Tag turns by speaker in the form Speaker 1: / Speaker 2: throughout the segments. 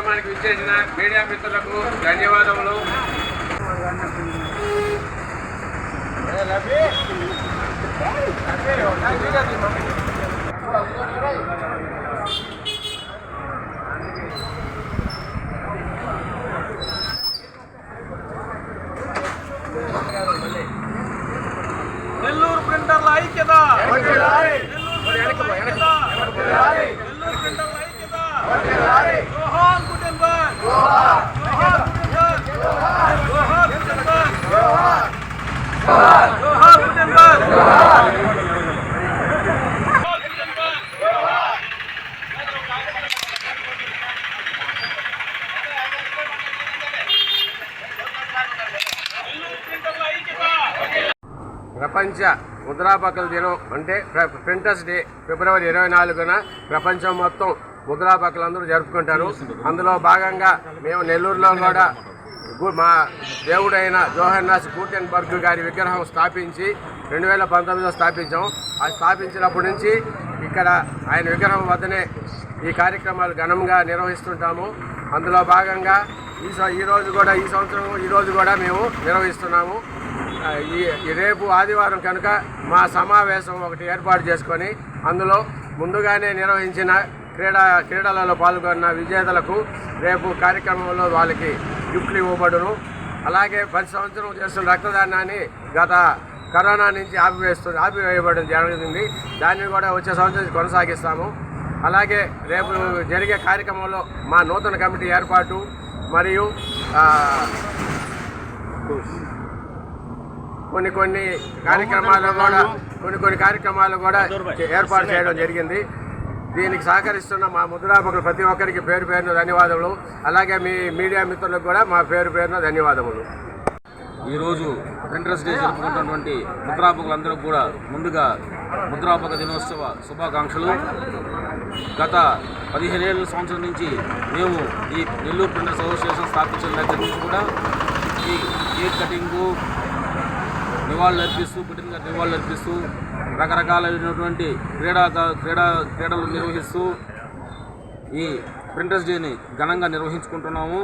Speaker 1: మన కార్యక్రమానికి విచ్చేసిన మీడియా మిత్రులకు ధన్యవాదములు.
Speaker 2: నెల్లూరు ప్రింటర్ల ఐక్యత నెల్లూరు ప్రింటర్ల ఐక్యత నెల్లూరు ప్రింటర్ల ఐక్యత జోహార్ గుటెన్బర్గ్ జోహార్ గుటెన్బర్గ్ జోహార్ గుటెన్బర్గ్ జోహార్ గుటెన్బర్గ్ నెల్లూరు ప్రింటర్ల ఐక్యత
Speaker 1: ప్రపంచ ముద్రాపకల దినం అంటే ప్రింటర్స్ డే ఫిబ్రవరి ఇరవై నాలుగున ప్రపంచం మొత్తం ముద్రాపకలు అందరూ జరుపుకుంటారు. అందులో భాగంగా మేము నెల్లూరులో కూడా మా దేవుడైన జోహన్నాస్ గూటెన్బర్గ్ గారి విగ్రహం స్థాపించి రెండు వేల పంతొమ్మిదిలో స్థాపించాం. అది స్థాపించినప్పటి నుంచి ఇక్కడ ఆయన విగ్రహం వద్దనే ఈ కార్యక్రమాలు ఘనంగా నిర్వహిస్తుంటాము. అందులో భాగంగా ఈ స- ఈ రోజు కూడా ఈ సంవత్సరం ఈరోజు కూడా మేము నిర్వహిస్తున్నాము. ఈ రేపు ఆదివారం కనుక మా సమావేశం ఒకటి ఏర్పాటు చేసుకొని అందులో ముందుగానే నిర్వహించిన క్రీడా క్రీడలలో పాల్గొన్న విజేతలకు రేపు కార్యక్రమంలో వాళ్ళకి గిఫ్ట్లు ఇవ్వబడును. అలాగే ప్రతి సంవత్సరం చేస్తున్న రక్తదానాన్ని గత కరోనా నుంచి ఆపివేస్తు ఆపివేయబడడం జరిగింది. దాన్ని కూడా వచ్చే సంవత్సరం కొనసాగిస్తాము. అలాగే రేపు జరిగే కార్యక్రమంలో మా నూతన కమిటీ ఏర్పాటు మరియు కొన్ని కొన్ని కార్యక్రమాలు కూడా కొన్ని కొన్ని కార్యక్రమాలు కూడా ఏర్పాటు చేయడం జరిగింది. దీనికి సహకరిస్తున్న మా ముద్రాపకులు ప్రతి ఒక్కరికి పేరు పేరున ధన్యవాదములు. అలాగే మీ మీడియా మిత్రులకు కూడా మా పేరు పేరున ధన్యవాదములు.
Speaker 3: ఈరోజు ప్రింటర్స్ డే జరుపుకుంటున్నటువంటి ముద్రాపకులందరూ కూడా ముందుగా ముద్రాపక దినోత్సవ శుభాకాంక్షలు. గత పదిహేనేళ్ళ సంవత్సరం నుంచి మేము ఈ నెల్లూరు ప్రింటర్స్ అసోసియేషన్ స్థాపించిన దగ్గర నుంచి కూడా ఈ కేక్ కటింగు నివాళులు అర్పిస్తూ పుట్టిన నివాళులు అర్పిస్తూ రకరకాలైనటువంటి క్రీడా క్రీడా క్రీడలు నిర్వహిస్తూ ఈ ప్రింటర్స్ డేని ఘనంగా నిర్వహించుకుంటున్నాము.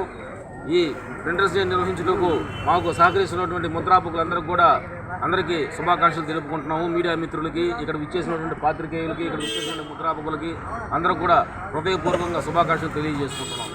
Speaker 3: ఈ ప్రింటర్స్ డే నిర్వహించుటకు మాకు సహకరిస్తున్నటువంటి ముద్రాపకులందరికీ కూడా అందరికీ శుభాకాంక్షలు తెలుపుకుంటున్నాము. మీడియా మిత్రులకి ఇక్కడ విచ్చేసినటువంటి పాత్రికేయులకి ఇక్కడ విచ్చేసినటువంటి ముద్రాపకులకి అందరూ కూడా హృదయపూర్వకంగా శుభాకాంక్షలు తెలియజేసుకుంటున్నాము.